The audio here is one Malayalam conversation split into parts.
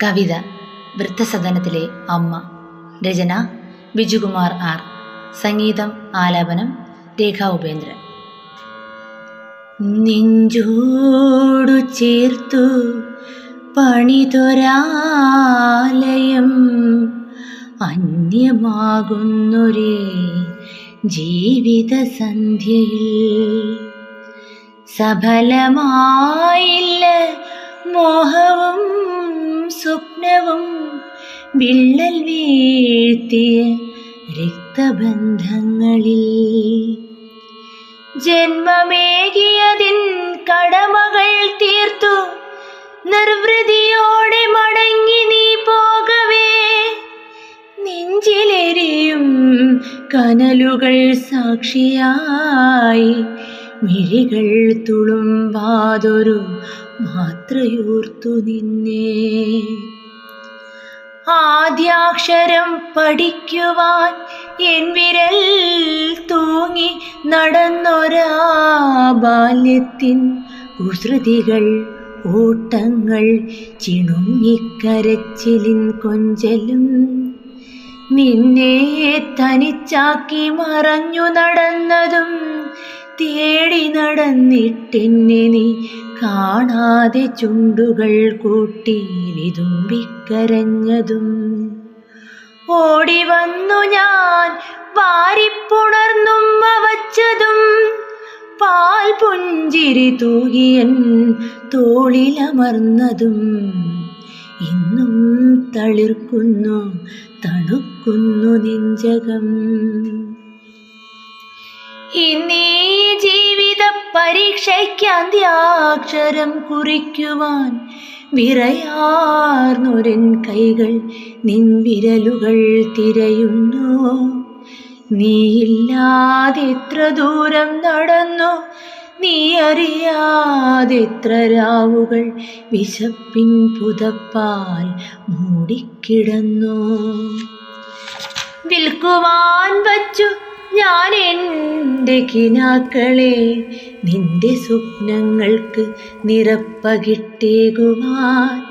കവിത വൃദ്ധസദനത്തിലെ അമ്മ രചന ബിജുകുമാർ ആർ സംഗീതം ആലാപനം രേഖ ഉപേന്ദ്രൻ. നെഞ്ചോടു ചേർത്തു പണിതൊരാലയം അന്യമാകുന്നൊരേ ജീവിത സന്ധ്യയിൽ സഫലമായില്ല മോഹവും വിള്ളൽ വീഴ്ത്തിയ രക്തബന്ധങ്ങളിൽ. ജന്മമേകിയതിൻ കടമകൾ തീർത്തു. നിർവൃതിയോടെ മടങ്ങി നീ പോകവേ. നെഞ്ചിലെരിയും കനലുകൾ സാക്ഷിയായി. മിഴികൾ തുളുമ്പാതൊരു മാത്രയോർത്തു നിന്നെ. ആദ്യാക്ഷരം പഠിക്കുവാൻ എൻ വിരൽ തൂങ്ങി നടന്നൊരാ ബാല്യത്തിൻ കുസൃതികൾ ഓട്ടങ്ങൾ ചിണുങ്ങിക്കരച്ചിലിൻ കൊഞ്ചലും. നിന്നെ തനിച്ചാക്കി മറഞ്ഞു നടന്നതും തേടി നടന്നിട്ടെന്നെ നീ കാണാതെ ചുണ്ടുകൾ കൂട്ടി വിതുമ്പിക്കരഞ്ഞതും ഓടി വന്നു ഞാൻ വാരിപ്പുണർന്നും വച്ചതും പാൽ പുഞ്ചിരി തൂകിയൻ തോളിലമർന്നതും. ഇന്നും തളിർക്കുന്നു തണുക്കുന്നു നെഞ്ചകം. ഇന്നീ ജീവിത പരീക്ഷയ്ക്ക് അന്ത്യാക്ഷരം കുറിക്കുവാൻ വിറയാർന്നൊരൻ കൈകൾ നിൻ വിരലുകൾ തിരയുന്നു. നീയില്ലാതെ എത്ര ദൂരം നടന്നു നീ അറിയാതെ എത്ര രാവുകൾ വിശപ്പിൻ പുതപ്പാൽ മൂടിക്കിടന്നു. വിൽക്കുവാൻ വച്ചു ഞാൻ എന്റെ കിനാക്കളെ നിന്റെ സ്വപ്നങ്ങൾക്ക് നിറപ്പകിട്ടേകുവാൻ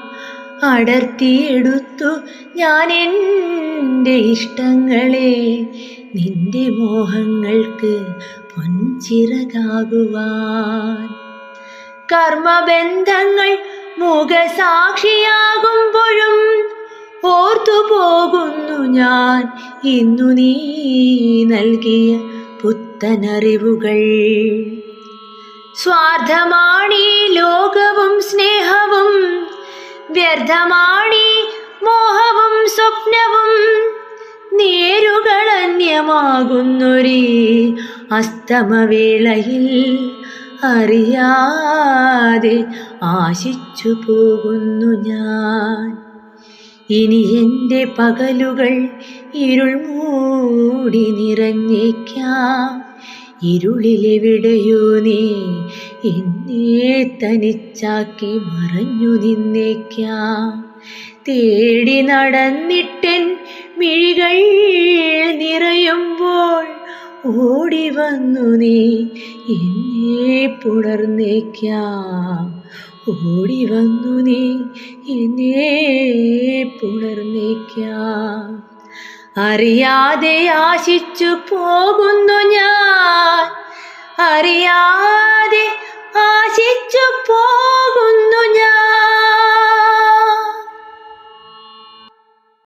അടർത്തിയെടുത്തു ഞാൻ എന്റെ ഇഷ്ടങ്ങളെ നിന്റെ മോഹങ്ങൾക്ക് പൊൻചിറകാകുവാൻ. കർമ്മബന്ധങ്ങൾ മുഖസാക്ഷിയാകുമ്പോഴും ഓർത്തു പോകുന്നു ഞാൻ ഇന്നു നീ നൽകിയ പുത്തനറിവുകൾ. സ്വാർത്ഥമാണി ലോകവും സ്നേഹവും വ്യർത്ഥമാണീ മോഹവും സ്വപ്നവും. നേരുകളന്യമാകുന്നൊരേ അസ്തമവേളയിൽ അറിയാതെ ആശിച്ചു പോകുന്നു ഞാൻ. ഇനി എന്റെ പകലുകൾ ഇരുൾ മൂടി നിറഞ്ഞേക്കാം. ഇരുളിലെവിടെയോ നീ എന്നെ തനിച്ചാക്കി മറഞ്ഞു നിന്നേക്കാം. തേടി നടന്നിട്ടൻ മിഴികൾ നിറയുമ്പോൾ ഓടി വന്നു നീ എന്നെ പുണർന്നേക്കാം. ഓടി വന്നു നീ എന്നെ പുണർന്നേക്കാം. അറിയാതെ ആശിച്ചു പോകുന്നു ഞാൻ അറിയാതെ